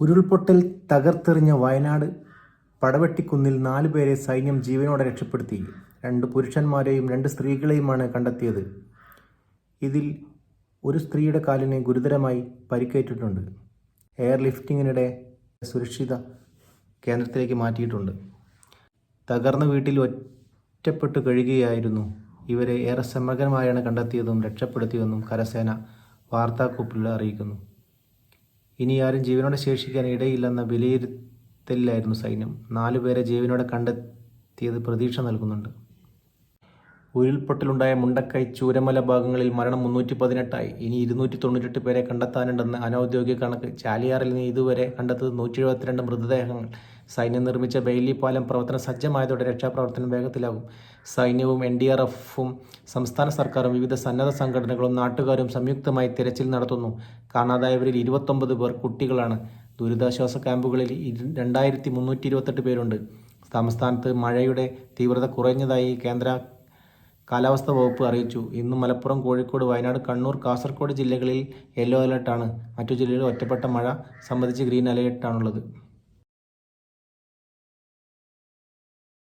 ഉരുൾപൊട്ടൽ തകർത്തെറിഞ്ഞ വയനാട് പടവെട്ടിക്കുന്നിൽ നാലു പേരെ സൈന്യം ജീവനോടെ രക്ഷപ്പെടുത്തി. രണ്ട് പുരുഷന്മാരെയും രണ്ട് സ്ത്രീകളെയുമാണ് കണ്ടെത്തിയത്. ഇതിൽ ഒരു സ്ത്രീയുടെ കാലിന് ഗുരുതരമായി പരിക്കേറ്റിട്ടുണ്ട്. എയർ ലിഫ്റ്റിങ്ങിനിടെ സുരക്ഷിത കേന്ദ്രത്തിലേക്ക് മാറ്റിയിട്ടുണ്ട്. തകർന്ന വീട്ടിൽ ഒറ്റപ്പെട്ടു കഴിയുകയായിരുന്നു. ഇവരെ ഏറെ സമഗ്രമായാണ് കണ്ടെത്തിയതും രക്ഷപ്പെടുത്തിയതെന്നും കരസേന വാർത്താക്കുറിപ്പിൽ അറിയിക്കുന്നു. ഇനി ആരും ജീവനോടെ ശേഷിക്കാൻ ഇടയില്ലെന്ന വിലയിരുത്തലിലായിരുന്നു സൈന്യം. നാലുപേരെ ജീവനോടെ കണ്ടെത്തിയത് പ്രതീക്ഷ നൽകുന്നുണ്ട്. ഉരുൾപൊട്ടലുണ്ടായ മുണ്ടക്കൈ ചൂരമല ഭാഗങ്ങളിൽ മരണം മുന്നൂറ്റി പതിനെട്ടായി ഇനി ഇരുന്നൂറ്റി തൊണ്ണൂറ്റെട്ട് പേരെ കണ്ടെത്താനുണ്ടെന്ന് അനൌദ്യോഗിക കണക്ക്. ചാലിയാറിൽ നിന്ന് ഇതുവരെ കണ്ടെത്തത് നൂറ്റി എഴുപത്തിരണ്ട് മൃതദേഹങ്ങൾ. സൈന്യം നിർമ്മിച്ച ബെയിലി പാലം പ്രവർത്തന സജ്ജമായതോടെ രക്ഷാപ്രവർത്തനം വേഗത്തിലാകും. സൈന്യവും എൻ ഡി ആർ എഫും സംസ്ഥാന സർക്കാരും വിവിധ സന്നദ്ധ സംഘടനകളും നാട്ടുകാരും സംയുക്തമായി തിരച്ചിൽ നടത്തുന്നു. കാണാതായവരിൽ ഇരുപത്തൊമ്പത് പേർ കുട്ടികളാണ്. ദുരിതാശ്വാസ ക്യാമ്പുകളിൽ രണ്ടായിരത്തി മുന്നൂറ്റി ഇരുപത്തെട്ട് പേരുണ്ട്. സംസ്ഥാനത്ത് മഴയുടെ തീവ്രത കുറഞ്ഞതായി കേന്ദ്ര കാലാവസ്ഥാ വകുപ്പ് അറിയിച്ചു. ഇന്ന് മലപ്പുറം കോഴിക്കോട് വയനാട് കണ്ണൂർ കാസർഗോഡ് ജില്ലകളിൽ യെല്ലോ അലർട്ടാണ്. മറ്റു ജില്ലകളിൽ ഒറ്റപ്പെട്ട മഴ സംബന്ധിച്ച് ഗ്രീൻ അലേർട്ടാണുള്ളത്.